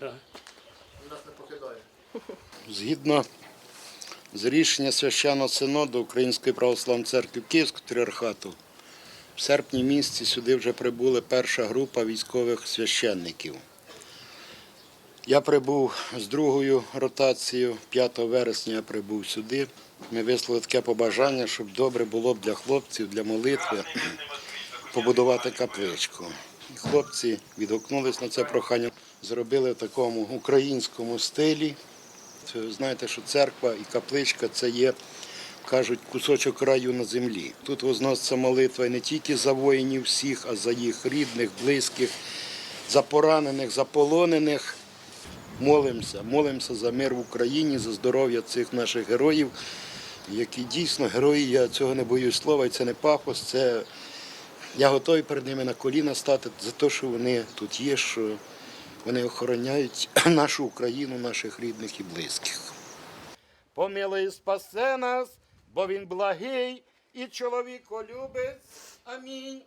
Да. Він нас не покидає. Згідно з рішення священного синоду Української православної церкви Київського тріархату, в серпні місяці сюди вже прибула перша група військових священників. Я прибув з другою ротацією, 5 вересня я прибув сюди. Ми висловили таке побажання, щоб добре було б для хлопців, для молитви побудувати капличку. Хлопці відгукнулись на це прохання, зробили в такому українському стилі. Знаєте, що церква і капличка це є, кажуть, кусочок раю на землі. Тут возноситься молитва не тільки за воїнів всіх, а за їх рідних, близьких, за поранених, за полонених. Молимося, молимося за мир в Україні, за здоров'я цих наших героїв, які дійсно герої, я цього не боюсь слова, і це не пафос, це я готовий перед ними на коліна стати за те, що вони тут є, що вони охороняють нашу Україну, наших рідних і близьких. Помилуй спасе нас, бо він благий і чоловіколюбець. Амінь.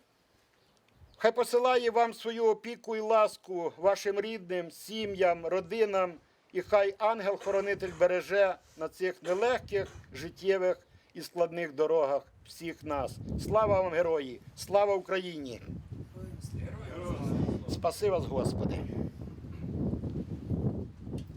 Хай посилає вам свою опіку і ласку вашим рідним, сім'ям, родинам, і хай ангел-хоронитель береже на цих нелегких життєвих і складних дорогах всіх нас. Слава вам, герої! Слава Україні! Спаси вас, Господи!